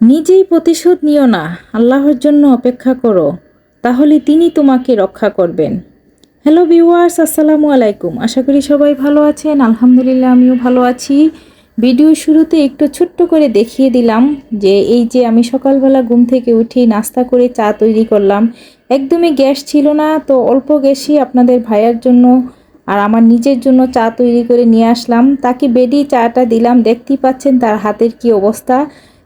নিজেই প্রতিশোধ নিও না, আল্লাহর জন্য অপেক্ষা করো, তাহলে তিনি তোমাকে রক্ষা করবেন। হ্যালো ভিউয়ার্স, আসসালামু আলাইকুম। আশা করি সবাই ভালো আছেন, আলহামদুলিল্লাহ আমিও ভালো আছি। ভিডিও শুরুতে একটু ছোট্ট করে দেখিয়ে দিলাম যে এই যে আমি সকালবেলা ঘুম থেকে উঠি নাস্তা করে চা তৈরি করলাম, একদমই গ্যাস ছিল না, তো অল্প গ্যাসই আপনাদের ভাইয়ার জন্য আর আমার নিজের জন্য চা তৈরি করে নিয়ে আসলাম। তাকে বেডি চাটা দিলাম, দেখতেই পাচ্ছেন তার হাতের কি অবস্থা।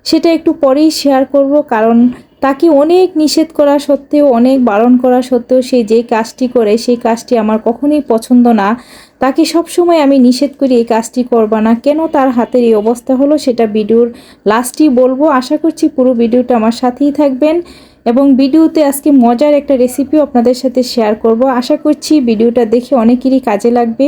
সেটা একটু পরেই শেয়ার করব, কারণ তাকে অনেক নিষেধ করা সত্ত্বেও, অনেক বারণ করা সত্ত্বেও সে যে কাজটি করে, সেই কাজটি আমার কখনোই পছন্দ না। তাকে সবসময় আমি নিষেধ করি, এই কাজটি করবা না। কেন তার হাতের এই অবস্থা হলো সেটা ভিডিওর লাস্টই বলব। আশা করছি পুরো ভিডিওটা আমার সাথেই থাকবেন এবং ভিডিওতে আজকে মজার একটা রেসিপিও আপনাদের সাথে শেয়ার করব। আশা করছি ভিডিওটা দেখে অনেকেরই কাজে লাগবে।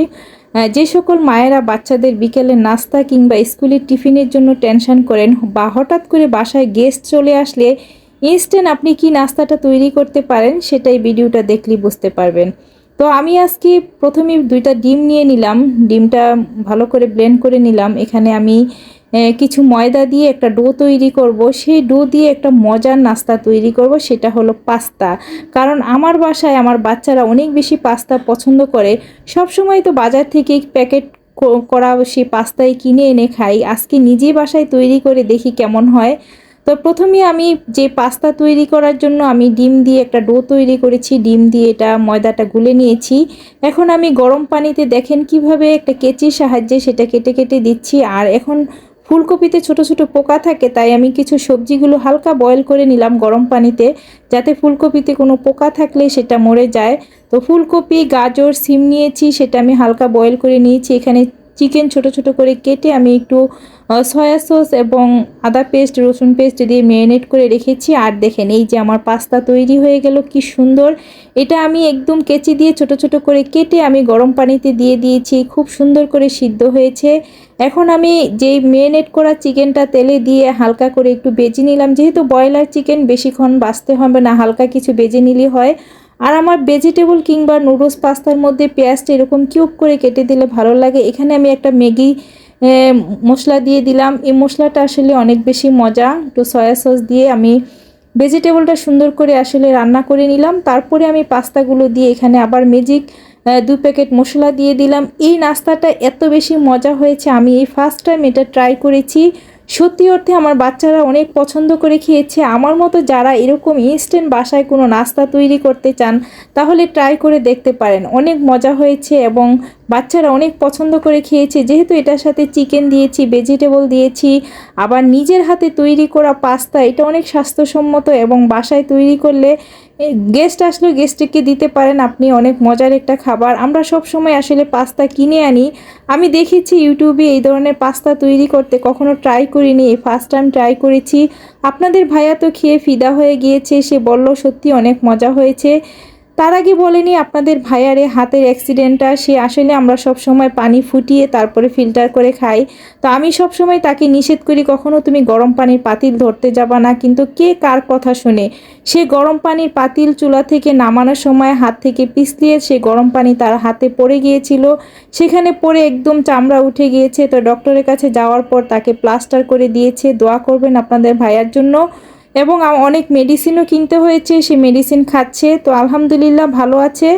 যে সকল মায়েরা বাচ্চাদের বিকেলে নাস্তা কিংবা স্কুলের টিফিনের জন্য টেনশন করেন বা হঠাৎ করে বাসায় গেস্ট চলে আসলে ইনস্ট্যান্ট আপনি কি নাস্তাটা তৈরি করতে পারেন সেটাই ভিডিওটা দেখলেই বুঝতে পারবেন। তো আমি আজকে প্রথমে দুইটা ডিম নিয়ে নিলাম। ডিমটা ভালো করে ব্লেন্ড করে নিলাম। এখানে আমি কিছু ময়দা দিয়ে একটা ডো তৈরি করব। সেই ডো দিয়ে একটা মজার নাস্তা তৈরি করব, সেটা হলো পাস্তা। কারণ আমার বাসায় আমার বাচ্চারা অনেক বেশি পাস্তা পছন্দ করে। সব সময় তো বাজার থেকে প্যাকেট করা সেই পাস্তাই কিনে এনে খাই। আজকে নিজে বাসায় তৈরি করে দেখি কেমন হয়। তো প্রথমে আমি যে পাস্তা তৈরি করার জন্য আমি ডিম দিয়ে একটা ডো তৈরি করেছি। ডিম দিয়ে এটা ময়দাটা গুলে নিয়েছি। এখন আমি গরম পানিতে দেখেন কীভাবে একটা কেচির সাহায্যে সেটা কেটে কেটে দিচ্ছি। আর এখন ফুলকপিতে ছোট ছোট পোকা থাকে, তাই আমি কিছু সবজিগুলো হালকা বয়েল করে নিলাম গরম পানিতে। যাতে ফুলকপিতে কোনো পোকা থাকলে সেটা মরে যায়। তো ফুলকপি, গাজর, সিম নিয়েছি, সেটা আমি হালকা বয়েল করে নিয়েছি। এখানে চিকেন ছোট ছোট করে কেটে আমি একটু সয়া সস এবং আদা পেস্ট রসুন পেস্ট দিয়ে ম্যারিনেট করে রেখেছি। আর দেখেন, এই যে আমার পাস্তা তৈরি হয়ে গেল, কি সুন্দর! এটা আমি একদম কেচি দিয়ে ছোট ছোট করে কেটে আমি গরম পানিতে দিয়ে দিয়েছি। খুব সুন্দর করে সিদ্ধ হয়েছে। এখন আমি যেই ম্যারিনেট করা চিকেনটা তেলে দিয়ে হালকা করে একটু বেজে নিলাম। যেহেতু ব্রয়লার চিকেন বেশিক্ষণ বাঁচতে হবে না, হালকা কিছু বেজে নিলে হয়। আর আমার ভেজিটেবল কিংবা নুডলস পাস্তার মধ্যে পেঁয়াজটা এরকম কিউব করে কেটে দিলে ভালো লাগে। এখানে আমি একটা ম্যাগি মশলা দিয়ে দিলাম। এই মশলাটা আসলে অনেক বেশি মজা। একটু সয়া সস দিয়ে আমি ভেজিটেবলটা সুন্দর করে আসলে রান্না করে নিলাম। তারপরে আমি পাস্তাগুলো দিয়ে এখানে আবার ম্যাজিক দু প্যাকেট মশলা দিয়ে দিলাম। এই নাস্তাটা এত বেশি মজা হয়েছে, আমি এই ফার্স্ট টাইম এটা ট্রাই করেছি। সত্যি অর্থে আমার বাচ্চারা অনেক পছন্দ করে খেয়েছে। আমার মতো যারা এরকম ইনস্ট্যান্ট বাসায় কোনো নাস্তা তৈরি করতে চান, তাহলে ট্রাই করে দেখতে পারেন। অনেক মজা হয়েছে এবং বাচ্চারা অনেক পছন্দ করে খেয়েছে। যেহেতু এটার সাথে চিকেন দিয়েছি ভেজিটেবল দিয়েছি, আবার নিজের হাতে তৈরি করা পাস্তা এটা অনেক স্বাস্থ্যসম্মত এবং বাসায় তৈরি করলে গেস্ট আসলে গেস্টকে দিতে পারেন। আপনি অনেক মজার একটা খাবার। আমরা সব সময় আসলে পাস্তা কিনে আনি। আমি দেখেছি ইউটিউবে এই ধরনের পাস্তা তৈরি করতে, কখনো ট্রাই করিনি, এই ফার্স্ট টাইম ট্রাই করেছি। আপনাদের ভাইয়া তো খেয়ে ফিদা হয়ে গিয়েছে, সে বলল সত্যি অনেক মজা হয়েছে। তার আগে বলেনি আপনাদের ভাইয়ারে হাতের অ্যাক্সিডেন্টটা, সে আসলে আমরা সব সময় পানি ফুটিয়ে তারপরে ফিল্টার করে খাই। তো আমি সব সময় তাকে নিষেধ করি, কখনো তুমি গরম পানির পাতিল ধরতে যাবা না, কিন্তু কে কার কথা শুনে? সে গরম পানির পাতিল চুলা থেকে নামানোর সময় হাত থেকে পিছলিয়ে সে গরম পানি তার হাতে পড়ে গিয়েছিল। সেখানে পড়ে একদম চামড়া উঠে গিয়েছে। তো ডক্টরের কাছে যাওয়ার পর তাকে প্লাস্টার করে দিয়েছে। দোয়া করবেন আপনাদের ভাইয়ার জন্য। এবং অনেক মেডিসিনও কিনতে হয়েছে, সে মেডিসিন খাচ্ছে। তো আলহামদুলিল্লাহ ভালো আছে।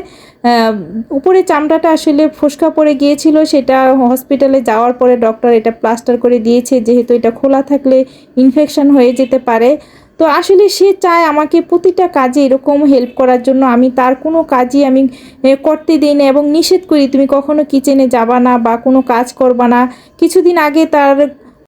উপরে চামড়াটা আসলে ফোসকা পড়ে গিয়েছিল, সেটা হসপিটালে যাওয়ার পরে ডক্টর এটা প্লাস্টার করে দিয়েছে, যেহেতু এটা খোলা থাকলে ইনফেকশন হয়ে যেতে পারে। তো আসলে সে চায় আমাকে প্রতিটা কাজে এরকম হেল্প করার জন্য। আমি তার কোনো কাজই আমি করতে দিই না এবং নিষেধ করি, তুমি কখনো কিচেনে যাবা না বা কোনো কাজ করবা না। কিছুদিন আগে তার